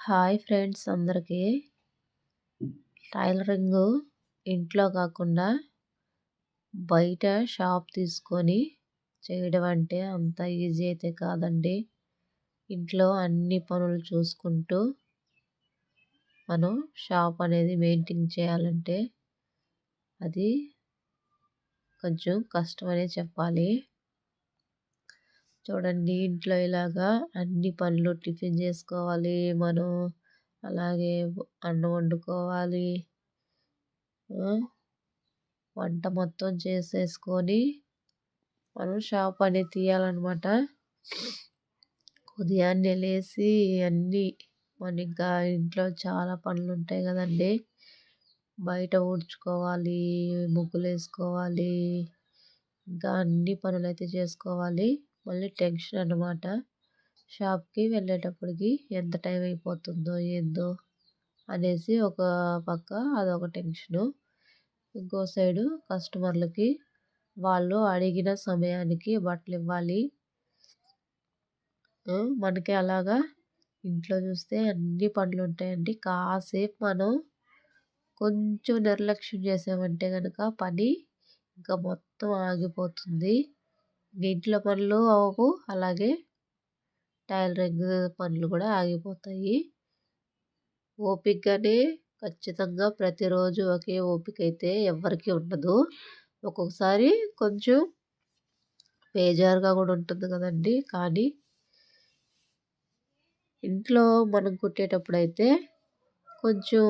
Hi friends అందరికీ. Tailoring ఇంట్లో కాకుండా బయట షాప్ తీసుకొని చేయడం అంటే అంత ఈజీ అయితే కాదండి. ఇంట్లో అన్ని పనులు చూసుకుంటూ మనం షాప్ అనేది మెయింటైన్ చేయాలంటే అది కొంచెం కష్టమనే చెప్పాలి. చూడండి ఇంట్లో ఇలాగా అన్ని పనులు టిఫిన్ చేసుకోవాలి మనం అలాగే అన్నం వండుకోవాలి వంట మొత్తం చేసేసుకొని మనం షాప్ అనేది తీయాలన్నమాట. ఉదయాన్నే లేచి అన్నీ మన ఇంకా ఇంట్లో చాలా పనులు ఉంటాయి కదండి. బయట ఊడ్చుకోవాలి ముగ్గులు వేసుకోవాలి ఇంకా అన్ని పనులు అయితే చేసుకోవాలి. మళ్ళీ టెన్షన్ అనమాట షాప్కి వెళ్ళేటప్పటికి ఎంత టైం అయిపోతుందో ఏందో అనేసి ఒక పక్క అదొక టెన్షను. ఇంకో సైడు కస్టమర్లకి వాళ్ళు అడిగిన సమయానికి బట్టలు ఇవ్వాలి. మనకి అలాగా ఇంట్లో చూస్తే అన్ని పనులు ఉంటాయండి. కాసేపు మనం కొంచెం నిర్లక్ష్యం చేసామంటే కనుక పని ఇంకా మొత్తం ఆగిపోతుంది. గెంట్ల పనులు అవ్వవు. అలాగే టైలరింగ్ పనులు కూడా ఆగిపోతాయి. ఓపికనే ఖచ్చితంగా ప్రతిరోజు ఒకే ఓపిక అయితే ఎవరికి ఉండదు. ఒక్కొక్కసారి కొంచెం బేజారుగా కూడా ఉంటుంది కదండి. కానీ ఇంట్లో మనం కుట్టేటప్పుడు అయితే కొంచెం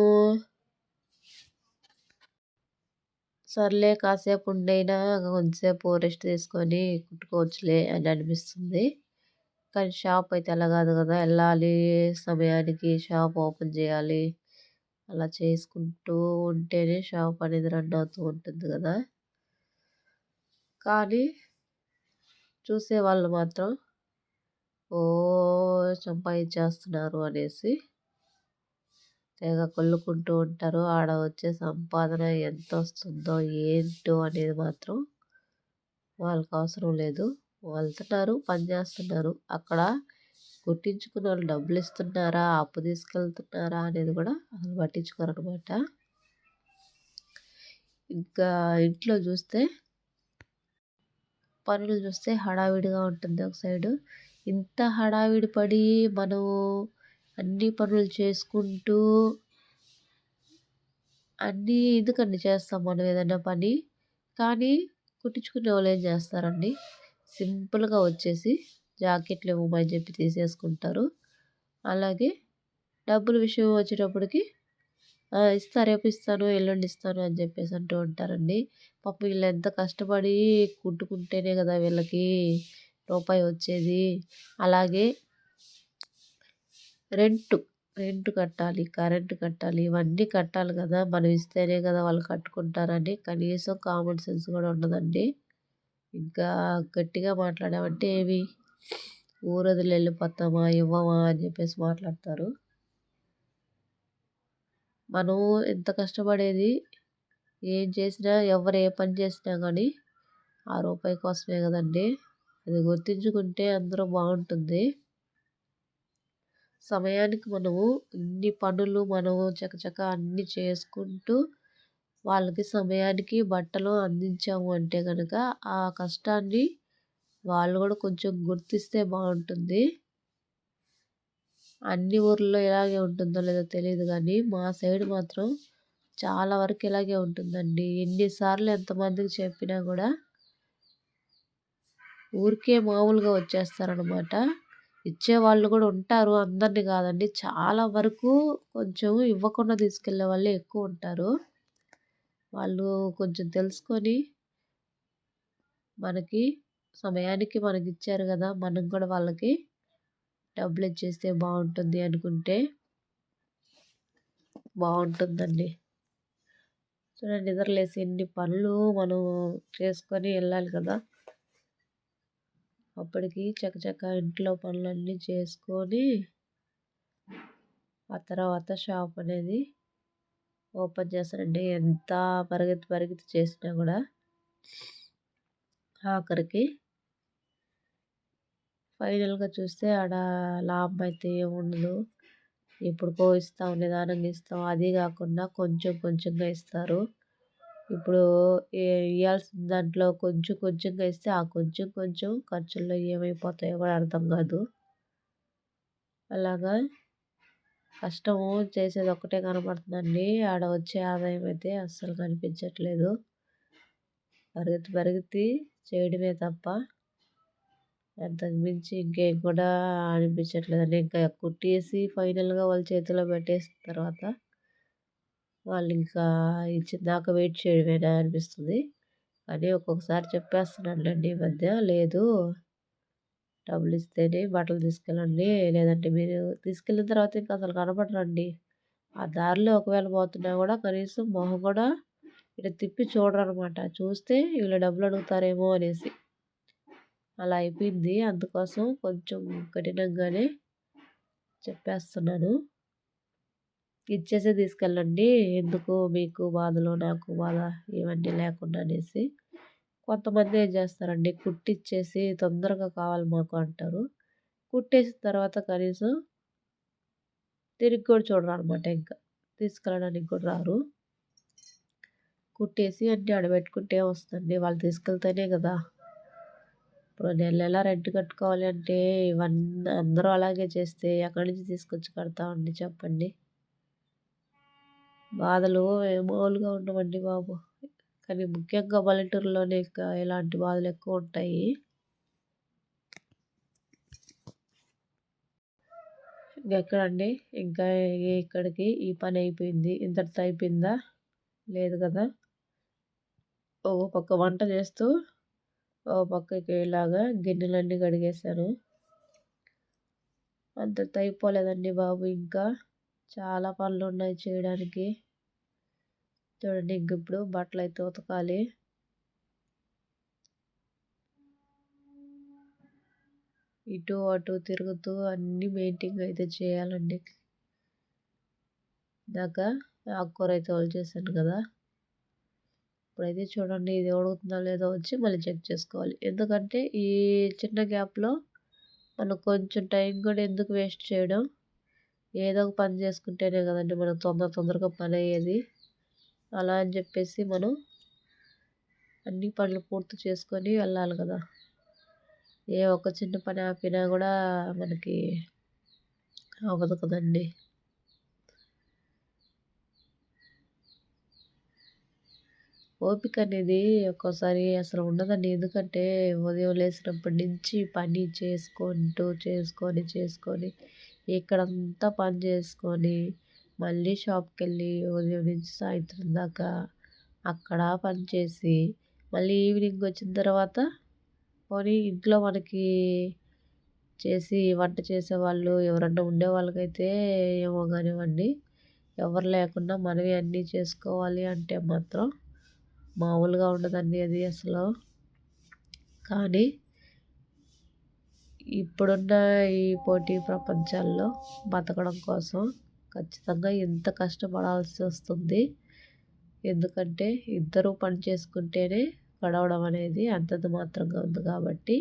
సర్లే కాసేపు ఉండైనా కొంచెంసేపు రెస్ట్ తీసుకొని కుట్టుకోవచ్చులే అని అనిపిస్తుంది. కానీ షాప్ అయితే అలా కాదు కదా వెళ్ళాలి సమయానికి షాప్ ఓపెన్ చేయాలి. అలా చేసుకుంటూ ఉంటేనే షాప్ అనేది రన్ అవుతూ ఉంటుంది కదా. కానీ చూసేవాళ్ళు మాత్రం ఓ సంపాదించేస్తున్నారు అనేసి తెగ కొల్లుకుంటూ ఉంటారు. ఆడ వచ్చే సంపాదన ఎంత వస్తుందో ఏంటో అనేది మాత్రం వాళ్ళకి అవసరం లేదు. వెళ్తున్నారు పని చేస్తున్నారు. అక్కడ కుట్టించుకున్న వాళ్ళు డబ్బులు ఇస్తున్నారా అప్పు తీసుకెళ్తున్నారా అనేది కూడా అసలు పట్టించుకోరు అనమాట ఇంకా ఇంట్లో చూస్తే పనులు చూస్తే హడావిడిగా ఉంటుంది ఒక సైడు. ఇంత హడావిడి పడి మనము అన్ని పనులు చేసుకుంటూ అన్నీ ఎందుకండి చేస్తాం మనం ఏదైనా పని? కానీ కుట్టించుకునే వాళ్ళు ఏం చేస్తారండి? సింపుల్గా వచ్చేసి జాకెట్లు ఇవ్వమని చెప్పి తీసేసుకుంటారు. అలాగే డబ్బుల విషయం వచ్చేటప్పటికి ఇస్తా రేపు ఇస్తాను ఎల్లుండి ఇస్తాను అని చెప్పేసి అంటూ ఉంటారండి. పాప వీళ్ళు ఎంత కష్టపడి కుట్టుకుంటేనే కదా వీళ్ళకి రూపాయి వచ్చేది. అలాగే రెంటు రెంట్ కట్టాలి కరెంటు కట్టాలి ఇవన్నీ కట్టాలి కదా. మనం ఇస్తేనే కదా వాళ్ళు కట్టుకుంటారని కనీసం కామన్ సెన్స్ కూడా ఉండదండి. ఇంకా గట్టిగా మాట్లాడామంటే ఏవి ఊరొదిలి వెళ్ళిపోతామా ఇవ్వమా అని చెప్పేసి మాట్లాడతారు. మనం ఎంత కష్టపడేది? ఏం చేసినా ఎవరు ఏ పని చేసినా కానీ ఆ రూపాయి కోసమే కదండి. అది గుర్తించుకుంటే అందరూ బాగుంటుంది. సమయానికి మనము ఇన్ని పనులు మనము చకచక అన్నీ చేసుకుంటూ వాళ్ళకి సమయానికి బట్టలు అందించాము అంటే కనుక ఆ కష్టాన్ని వాళ్ళు కూడా కొంచెం గుర్తిస్తే బాగుంటుంది. అన్ని ఊర్లలో ఇలాగే ఉంటుందో లేదో తెలియదు కానీ మా సైడ్ మాత్రం చాలా వరకు ఇలాగే ఉంటుందండి. ఎన్నిసార్లు ఎంతమందికి చెప్పినా కూడా ఊరికే మామూలుగా వచ్చేస్తారనమాట ఇచ్చేవాళ్ళు కూడా ఉంటారు అందరిని కాదండి. చాలా వరకు కొంచెం ఇవ్వకుండా తీసుకెళ్ళే వాళ్ళే ఎక్కువ ఉంటారు. వాళ్ళు కొంచెం తెలుసుకొని మనకి సమయానికి మనకి ఇచ్చారు కదా మనం కూడా వాళ్ళకి డబ్బులు ఇచ్చేస్తే బాగుంటుంది అనుకుంటే బాగుంటుందండి. చూడండి నిద్రలేసి ఎన్ని పనులు మనం చేసుకొని వెళ్ళాలి కదా. అప్పటికి చకచక ఇంట్లో పనులన్నీ చేసుకొని ఆ తర్వాత షాప్ అనేది ఓపెన్ చేస్తానండి. ఎంత పరిగెత్తి పరిగెత్తి చేసినా కూడా ఆఖరికి ఫైనల్గా చూస్తే ఆడ లాభం అయితే ఏముండదు ఎప్పుడుకో ఇస్తాం నిదానంగా ఇస్తాం. అది కాకుండా కొంచెం కొంచెంగా ఇస్తారు. ఇప్పుడు ఇవ్వాల్సిన దాంట్లో కొంచెం కొంచెంగా ఇస్తే ఆ కొంచెం కొంచెం ఖర్చుల్లో ఏమైపోతాయో కూడా అర్థం కాదు. అలాగా? కష్టము చేసేది ఒక్కటే కనపడుతుందండి. ఆడ వచ్చే ఆదాయం అయితే అస్సలు కనిపించట్లేదు. పరిగెత్తి పరిగెత్తి చేయడమే తప్ప అంతకు మించి ఇంకేం కూడా అనిపించట్లేదండి. ఇంకా కుట్టేసి ఫైనల్గా వాళ్ళ చేతిలో పెట్టేసిన తర్వాత వాళ్ళు ఇంకా ఇచ్చేదాకా వెయిట్ చేయడమేనా అనిపిస్తుంది. కానీ ఒక్కొక్కసారి చెప్పేస్తున్నానులేండి ఈ మధ్య లేదు. డబ్బులు ఇస్తేనే బట్టలు తీసుకెళ్ళండి లేదంటే మీరు తీసుకెళ్ళిన తర్వాత ఇంకా అసలు కనపడరండి. ఆ దారిలో ఒకవేళ పోతున్నా కూడా కనీసం మొహం కూడా ఇటు తిప్పి చూడరు అనమాట చూస్తే వీళ్ళు డబ్బులు అడుగుతారేమో అనేసి. అలా అయిపోయింది. అందుకోసం కొంచెం కఠినంగానే చెప్పేస్తున్నాను. ఇచ్చేసే తీసుకెళ్ళండి. ఎందుకు మీకు బాధలు నాకు బాధ ఇవన్నీ లేకుండా అనేసి. కొంతమంది ఏం చేస్తారండి కుట్టిచ్చేసి తొందరగా కావాలి మాకు అంటారు. కుట్టేసిన తర్వాత కనీసం తిరిగి కూడా చూడరు అనమాట ఇంకా. తీసుకెళ్ళడానికి కూడా రారు. కుట్టేసి అంటే ఆడబెట్టుకుంటే వస్తుంది వాళ్ళు తీసుకెళ్తేనే కదా. ఇప్పుడు నెల నెల రెంట్ కట్టుకోవాలి అంటే ఇవన్నీ అందరూ అలాగే చేస్తే ఎక్కడి నుంచి తీసుకొచ్చి కడతామండి చెప్పండి. బాధలు మామూలుగా ఉండవండి బాబు. కానీ ముఖ్యంగా పల్లెటూరులోనే ఇంకా ఇలాంటి బాధలు ఎక్కువ ఉంటాయి. ఇంకెక్కడండి ఇంకా ఇక్కడికి? ఈ పని అయిపోయింది. ఇంతటితో అయిపోయిందా? లేదు కదా? ఓ పక్క వంట చేస్తూ ఓ పక్కకి ఇలాగా గిన్నెలన్నీ కడిగేశాను. అంతటితో అయిపోలేదండి బాబు ఇంకా. చాలా పనులు ఉన్నాయి చేయడానికి. చూడండి ఇంక ఇప్పుడు బట్టలు అయితే ఉతకాలి. ఇటు అటు తిరుగుతూ అన్ని పెయింటింగ్ అయితే చేయాలండి. దాకా ఆకుకూర అయితే చేశాను కదా. ఇప్పుడైతే చూడండి ఇది ఉడుకుతుందో లేదో వచ్చి మళ్ళీ చెక్ చేసుకోవాలి. ఎందుకంటే ఈ చిన్న గ్యాప్లో మనం కొంచెం టైం కూడా ఎందుకు వేస్ట్ చేయడం? ఏదో ఒక పని చేసుకుంటేనే కదండి మనకు తొందర తొందరగా పని అయ్యేది అలా అని చెప్పేసి మనం అన్ని పనులు పూర్తి చేసుకొని వెళ్ళాలి కదా. ఏ ఒక్క చిన్న పని ఆపినా కూడా మనకి అవ్వదు కదండి. ఓపిక అనేది ఒక్కోసారి అసలు ఉండదండి. ఎందుకంటే ఉదయం లేచినప్పటి నుంచి పని చేసుకుంటూ చేసుకొని చేసుకొని ఇక్కడంతా పని చేసుకొని మళ్ళీ షాప్కి వెళ్ళి ఉదయం నుంచి సాయంత్రం దాకా అక్కడ పని చేసి మళ్ళీ ఈవినింగ్ వచ్చిన తర్వాత పోనీ ఇంట్లో మనకి చేసి వంట చేసేవాళ్ళు ఎవరన్నా ఉండేవాళ్ళకైతే ఏమో కానివ్వండి ఎవరు లేకుండా మనమే అన్నీ చేసుకోవాలి అంటే మాత్రం మామూలుగా ఉండదండి అది అసలు. కానీ ఇప్పుడున్న ఈ పోటీ ప్రపంచాల్లో బతకడం కోసం ఖచ్చితంగా ఎంత కష్టపడాల్సి వస్తుంది? ఎందుకంటే ఇద్దరు పని చేసుకుంటేనే గడవడం అనేది అంతంత మాత్రంగా ఉంది కాబట్టి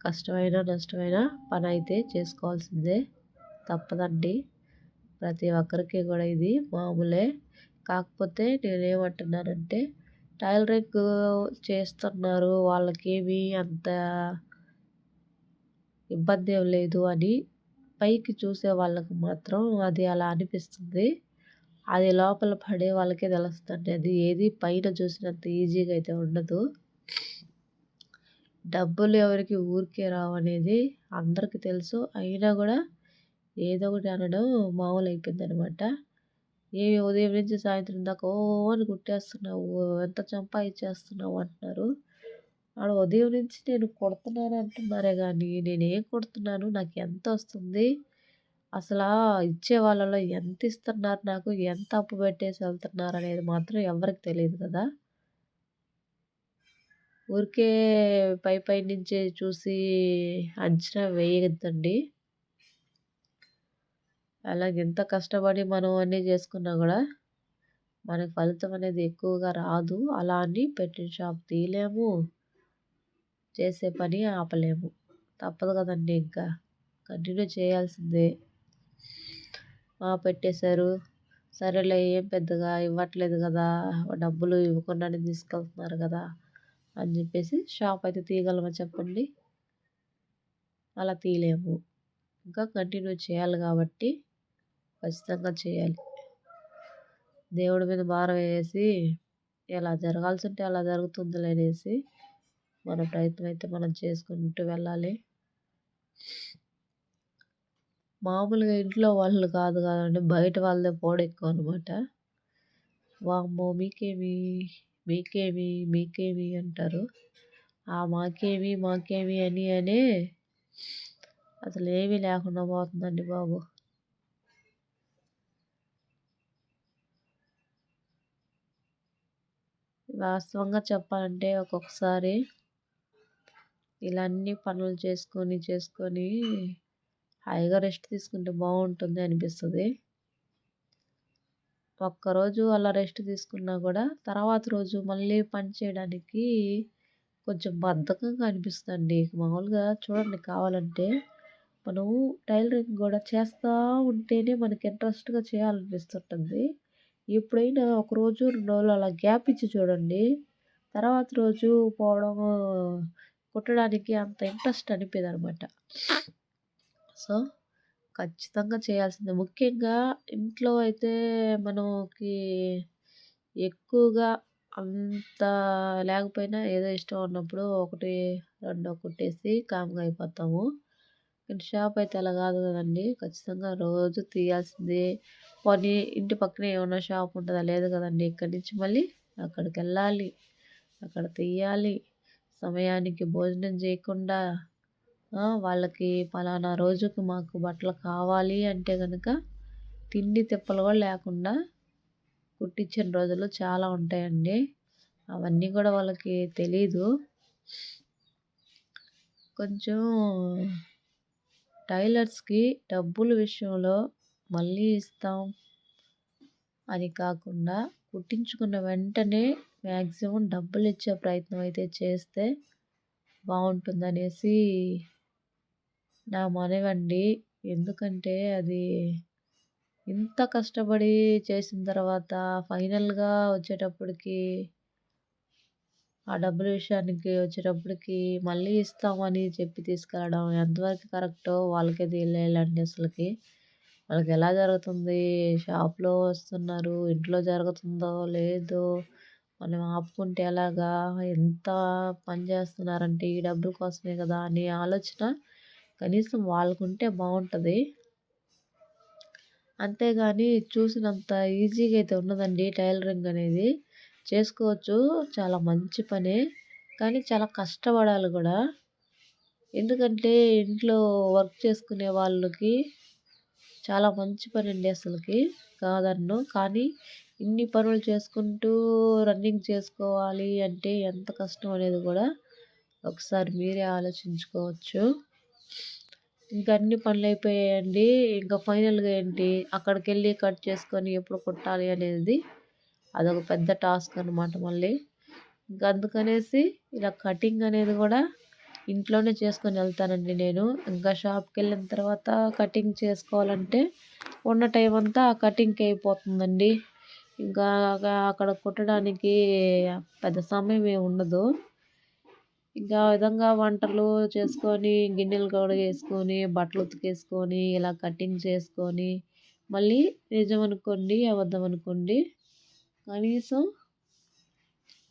కష్టమైన నష్టమైన పని అయితే చేసుకోవాల్సిందే. తప్పదండి. ప్రతి ఒక్కరికి కూడా ఇది మామూలే. కాకపోతే నేనేమంటున్నానంటే టైలరింగ్ చేస్తున్నారు వాళ్ళకేమీ అంత ఇబ్బంది ఏం లేదు అని పైకి చూసే వాళ్ళకు మాత్రం అది అలా అనిపిస్తుంది. అది లోపల పడే వాళ్ళకే తెలుస్తుంది అది ఏది పైన చూసినంత ఈజీగా అయితే ఉండదు. డబ్బులు ఎవరికి ఊరికే రావు అనేది అందరికీ తెలుసు. అయినా కూడా ఏదో ఒకటి అనడం మామూలు అయిపోయింది అనమాట ఏమి ఉదయం నుంచి సాయంత్రం దాకా ఓ అని కుట్టేస్తున్నావు ఎంత సంపాదించేస్తున్నావు అంటున్నారు. ఆడ ఉదయం నుంచి నేను కొడుతున్నాను అంటున్నారే కానీ నేనేం కొడుతున్నాను? నాకు ఎంత వస్తుంది? అసలు ఇచ్చే వాళ్ళలో ఎంత ఇస్తున్నారు నాకు? ఎంత అప్పు పెట్టేసి వెళ్తున్నారు అనేది మాత్రం ఎవరికి తెలియదు కదా? ఊరికే పై పై నుంచే చూసి అంచనా వేయద్దండి. అలాగే ఎంత కష్టపడి మనం అన్నీ చేసుకున్నా కూడా మనకు ఫలితం అనేది ఎక్కువగా రాదు. అలా అని పెట్టిన షాప్ తీయలేము. చేసే పని ఆపలేము. తప్పదు కదండి ఇంకా. కంటిన్యూ చేయాల్సిందే. పెట్టేశారు. సరేలే ఏం పెద్దగా ఇవ్వట్లేదు కదా. డబ్బులు ఇవ్వకుండానే తీసుకెళ్తున్నారు కదా అని చెప్పేసి షాప్ అయితే తీయగలమా చెప్పండి? అలా తీయలేము. ఇంకా కంటిన్యూ చేయాలి కాబట్టి ఖచ్చితంగా చేయాలి. దేవుడి మీద భారం వేసి ఎలా జరగాల్సి ఉంటే అలా జరుగుతుందిలేనేసి మన ప్రయత్నం అయితే మనం చేసుకుంటూ వెళ్ళాలి. మామూలుగా ఇంట్లో వాళ్ళు కాదు కదండి బయట వాళ్ళదే పోడ ఎక్కువ అనమాట వామ్మో మీకేమి మీకేమి మీకేమి అంటారు? ఆ మాకేమి మాకేమి అని అనే అసలు ఏమీ లేకుండా పోతుందండి బాబు. వాస్తవంగా చెప్పాలంటే ఒక్కొక్కసారి ఇలా అన్ని పనులు చేసుకొని చేసుకొని హాయిగా రెస్ట్ తీసుకుంటే బాగుంటుంది అనిపిస్తుంది. ఒక్కరోజు అలా రెస్ట్ తీసుకున్నా కూడా తర్వాత రోజు మళ్ళీ పని చేయడానికి కొంచెం బద్ధకంగా అనిపిస్తుంది మామూలుగా చూడండి కావాలంటే మనము టైలరింగ్ కూడా చేస్తూ ఉంటేనే మనకి ఇంట్రెస్ట్గా చేయాలనిపిస్తుంటుంది. ఎప్పుడైనా ఒక రోజు రెండు రోజులు అలా గ్యాప్ ఇచ్చి చూడండి. తర్వాత రోజు పోవడం కుట్టడానికి అంత ఇంట్రెస్ట్ అనిపేది అనమాట సో ఖచ్చితంగా చేయాల్సిందే. ముఖ్యంగా ఇంట్లో అయితే మనకి ఎక్కువగా అంత లేకపోయినా ఏదో ఇష్టం ఉన్నప్పుడు ఒకటి రెండో కుట్టేసి కామ్గా అయిపోతాము. కానీ షాప్ అయితే అలా కాదు కదండి. ఖచ్చితంగా రోజు తీయాల్సిందే. పోనీ ఇంటి పక్కనే ఏమైనా షాప్ ఉంటుందా? లేదు కదండి. ఇక్కడి నుంచి మళ్ళీ అక్కడికి వెళ్ళాలి. అక్కడ తీయాలి. సమయానికి భోజనం చేయకుండా వాళ్ళకి పలానా రోజుకు మాకు బట్టలు కావాలి అంటే కనుక తిండి తిప్పలు కూడా లేకుండా కుట్టించిన రోజులు చాలా ఉంటాయండి. అవన్నీ కూడా వాళ్ళకి తెలీదు. కొంచెం టైలర్స్కి డబ్బుల విషయంలో మళ్ళీ ఇస్తాం. అని కాకుండా కుట్టించుకున్న వెంటనే మ్యాక్సిమం డబ్బులు ఇచ్చే ప్రయత్నం అయితే చేస్తే బాగుంటుందనేసి నా మనవండి. ఎందుకంటే అది ఇంత కష్టపడి చేసిన తర్వాత ఫైనల్గా వచ్చేటప్పటికి ఆ డబ్బుల విషయానికి వచ్చేటప్పటికి మళ్ళీ ఇస్తామని చెప్పి తీసుకెళ్ళడం ఎంతవరకు కరెక్టో వాళ్ళకే తెలియాలండి అసలుకి. వాళ్ళకి ఎలా జరుగుతుంది? షాప్లో వస్తున్నారు? ఇంట్లో జరుగుతుందో లేదో మనం ఆపుకుంటే ఎలాగా? ఎంత పని చేస్తున్నారంటే ఈ డబ్బుల కోసమే కదా అనే ఆలోచన కనీసం వాళ్ళకుంటే బాగుంటుంది అంతేగాని చూసినంత ఈజీగా అయితే ఉన్నదండి టైలరింగ్ అనేది. చేసుకోవచ్చు చాలా మంచి పనే కానీ చాలా కష్టపడాలి కూడా. ఎందుకంటే ఇంట్లో వర్క్ చేసుకునే వాళ్ళకి చాలా మంచి పని అండి అసలుకి కాదన్ను. కానీ ఇన్ని పనులు చేసుకుంటూ రన్నింగ్ చేసుకోవాలి అంటే ఎంత కష్టం అనేది కూడా ఒకసారి మీరే ఆలోచించుకోవచ్చు. ఇంకా అన్ని పనులు అయిపోయాయండి. ఇంకా ఫైనల్గా ఏంటి? అక్కడికి వెళ్ళి కట్ చేసుకొని ఎప్పుడు కుట్టాలి అనేది అదొక పెద్ద టాస్క్ అనమాట మళ్ళీ. ఇంకా అందుకనేసి ఇలా కటింగ్ అనేది కూడా ఇంట్లోనే చేసుకొని వెళ్తానండి నేను. ఇంకా షాప్కి వెళ్ళిన తర్వాత కటింగ్ చేసుకోవాలంటే ఉన్న టైం అంతా ఆ కటింగ్కి అయిపోతుందండి. ఇంకా అక్కడ కుట్టడానికి పెద్ద సమయం ఏమి ఉండదు. ఇంకా ఆ విధంగా వంటలు చేసుకొని గిన్నెలు కడిగేసుకొని బట్టలు ఉతికేసుకొని ఇలా కటింగ్ చేసుకొని మళ్ళీ నిజం అనుకోండి అబద్ధం అనుకోండి కనీసం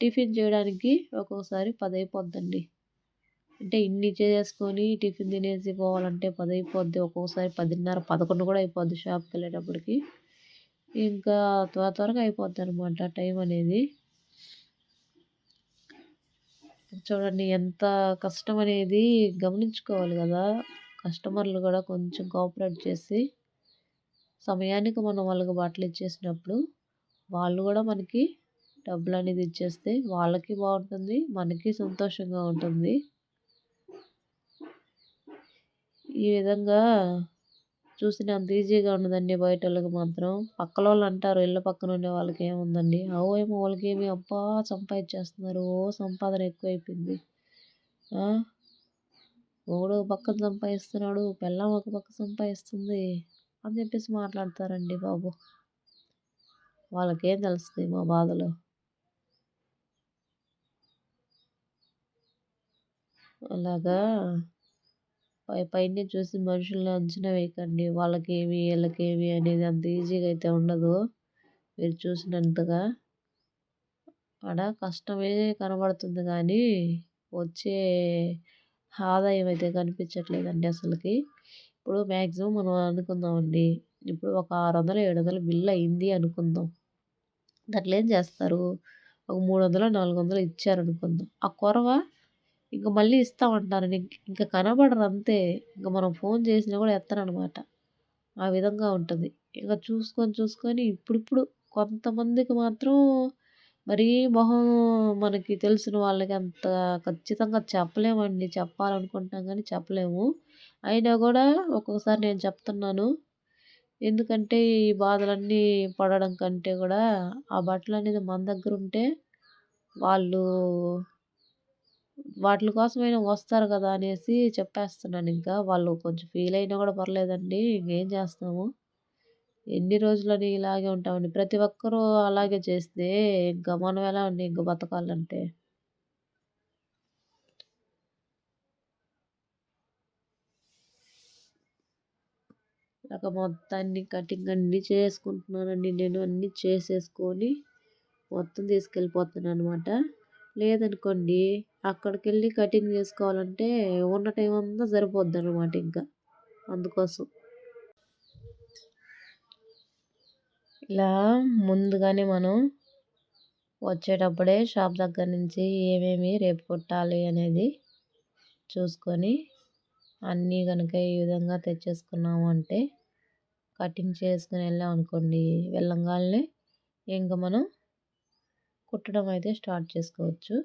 టిఫిన్ చేయడానికి ఒక్కొక్కసారి పది అయిపోద్దండి అంటే ఇన్ని చేసుకొని టిఫిన్ తినేసి పోవాలంటే పది అయిపోద్ది ఒక్కొక్కసారి పదిన్నర పదకొండు కూడా అయిపోద్ది షాప్కి వెళ్ళేటప్పటికి. ఇంకా త్వర త్వరగా అయిపోద్ది అనమాట టైం అనేది. చూడండి ఎంత కష్టం అనేది గమనించుకోవాలి కదా. కస్టమర్లు కూడా కొంచెం కోఆపరేట్ చేసి సమయానికి మనం వాళ్ళకి బట్టలు ఇచ్చేసినప్పుడు వాళ్ళు కూడా మనకి డబ్బులు అనేది ఇచ్చేస్తే వాళ్ళకి బాగుంటుంది మనకి సంతోషంగా ఉంటుంది. ఈ విధంగా చూసినంత ఈజీగా ఉండదండి బయట వాళ్ళకి మాత్రం. పక్కల వాళ్ళు అంటారు ఇళ్ళ పక్కన ఉండే వాళ్ళకి ఏముందండి అవు ఏమో వాళ్ళకి ఏమి అబ్బా సంపాదించేస్తున్నారు ఓ సంపాదన ఎక్కువైపోయింది. ఒకడు ఒక పక్కన సంపాదిస్తున్నాడు పెళ్ళం ఒక పక్క సంపాదిస్తుంది అని చెప్పేసి మాట్లాడతారండి బాబు. వాళ్ళకేం తెలుస్తుంది మా బాధలు? అలాగా? పైన చూసి మనుషుల్ని అంచనా వేయకండి. వాళ్ళకేమి వీళ్ళకేమి అనేది అంత ఈజీగా అయితే ఉండదు. మీరు చూసినంతగా. ఆడ కష్టమే కనబడుతుంది కానీ వచ్చే ఆదాయం అయితే కనిపించట్లేదండి అసలుకి. ఇప్పుడు మ్యాక్సిమం మనం అనుకుందామండి. ఇప్పుడు ఒక ఆరు వందలు ఏడు వందలు బిల్ అయింది అనుకుందాం. దాంట్లో ఏం చేస్తారు? ఒక మూడు వందలు నాలుగు వందలు ఇచ్చారనుకుందాం. ఆ కొరవ ఇంక మళ్ళీ ఇస్తా ఉంటారు ఇంకా కనబడరు అంతే. ఇంక మనం ఫోన్ చేసినా కూడా ఎత్తరనమాట. ఆ విధంగా ఉంటుంది. ఇంకా చూసుకొని చూసుకొని ఇప్పుడిప్పుడు కొంతమందికి మాత్రం మరీ మొహం మనకి తెలిసిన వాళ్ళకి అంత ఖచ్చితంగా చెప్పలేమండి. చెప్పాలనుకుంటాం కానీ చెప్పలేము. అయినా కూడా ఒక్కొక్కసారి నేను చెప్తున్నాను. ఎందుకంటే ఈ బాధలన్నీ పడడం కంటే కూడా ఆ బట్టలు అనేది మన దగ్గర ఉంటే వాళ్ళు వాటి కోసమైనా వస్తారు కదా అనేసి చెప్పేస్తున్నాను. ఇంకా వాళ్ళు కొంచెం ఫీల్ అయినా కూడా పర్లేదండి. ఇంకేం చేస్తాము ఎన్ని రోజులని ఇలాగే ఉంటామండి. ప్రతి ఒక్కరూ అలాగే చేస్తే ఇంకా మనం ఎలా అండి ఇంకా బతకాలంటే? ఇలాగ మొత్తాన్ని కటింగ్ అన్నీ చేసుకుంటున్నానండి. నేను అన్నీ చేసేసుకొని మొత్తం తీసుకెళ్ళిపోతున్నాను అనమాట లేదనుకోండి అక్కడికి వెళ్ళి కటింగ్ చేసుకోవాలంటే ఉన్న టైం అంతా సరిపోద్ది అనమాట ఇంకా. అందుకోసం. ఇలా ముందుగానే మనం వచ్చేటప్పుడే షాప్ దగ్గర నుంచి ఏమేమి రేపు కొట్టాలి అనేది చూసుకొని అన్నీ కనుక ఈ విధంగా తెచ్చేసుకున్నాము అంటే కటింగ్ చేసుకుని వెళ్ళాం అనుకోండి వెళ్ళంగానే ఇంకా మనం కుట్టడం అయితే స్టార్ట్ చేసుకోవచ్చు.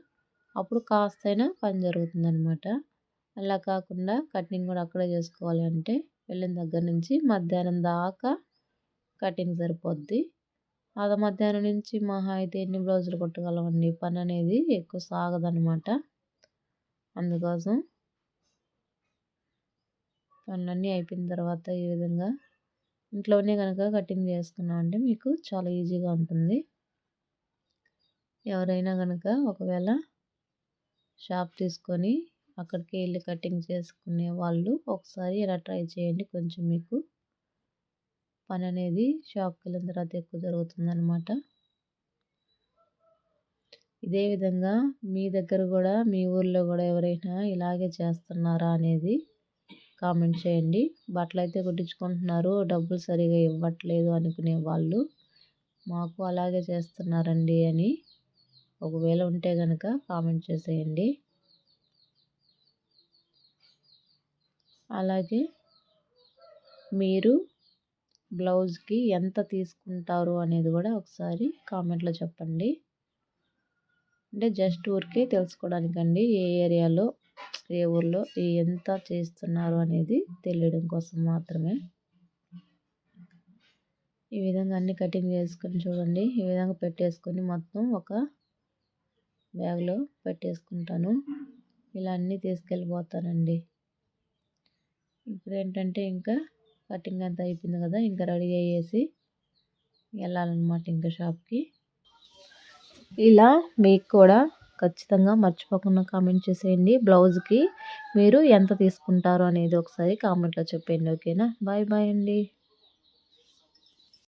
అప్పుడు కాస్తైనా పని జరుగుతుందనమాట అలా కాకుండా కటింగ్ కూడా అక్కడే చేసుకోవాలి అంటే వెళ్ళిన దగ్గర నుంచి మధ్యాహ్నం దాకా కటింగ్ సరిపోద్ది. అది మధ్యాహ్నం నుంచి మహా అయితే ఎన్ని బ్లౌజులు కుట్టగలమండి? పని అనేది ఎక్కువ సాగదనమాట అందుకోసం పనులన్నీ అయిపోయిన తర్వాత ఈ విధంగా ఇంట్లోనే కనుక కటింగ్ చేసుకున్నామంటే మీకు చాలా ఈజీగా ఉంటుంది. ఎవరైనా కనుక ఒకవేళ షాప్ తీసుకొని అక్కడికి వెళ్ళి కటింగ్ చేసుకునే వాళ్ళు ఒకసారి ఇలా ట్రై చేయండి. కొంచెం మీకు పని అనేది షాప్కి వెళ్ళిన తర్వాత ఎక్కువ జరుగుతుందనమాట ఇదే విధంగా మీ దగ్గర కూడా మీ ఊర్లో కూడా ఎవరైనా ఇలాగే చేస్తున్నారా అనేది కామెంట్ చేయండి. బట్టలు అయితే కుట్టించుకుంటున్నారు. డబ్బులు సరిగా ఇవ్వట్లేదు అనుకునే వాళ్ళు మాకు అలాగే చేస్తున్నారండి అని ఒకవేళ ఉంటే కనుక కామెంట్ చేసేయండి. అలాగే మీరు బ్లౌజ్కి ఎంత తీసుకుంటారు అనేది కూడా ఒకసారి కామెంట్లో చెప్పండి. అంటే జస్ట్ ఊరికే తెలుసుకోవడానికండి ఏ ఏరియాలో ఏ ఊర్లో ఎంత చేస్తున్నారు అనేది తెలియడం కోసం మాత్రమే. ఈ విధంగా అన్ని కటింగ్ చేసుకొని చూడండి. ఈ విధంగా పెట్టేసుకొని మొత్తం ఒక బ్యాగ్లో పెట్టేసుకుంటాను. ఇలా అన్నీ తీసుకెళ్ళిపోతానండి. ఇప్పుడు ఏంటంటే ఇంకా కటింగ్ అంతా అయిపోయింది కదా ఇంకా రెడీ అయ్యేసి వెళ్ళాలన్నమాట ఇంకా షాప్కి. ఇలా మీకు కూడా ఖచ్చితంగా మర్చిపోకుండా కామెంట్ చేసేయండి. బ్లౌజ్కి మీరు ఎంత తీసుకుంటారు అనేది ఒకసారి కామెంట్లో చెప్పండి ఓకేనా? బాయ్ బాయ్ అండి.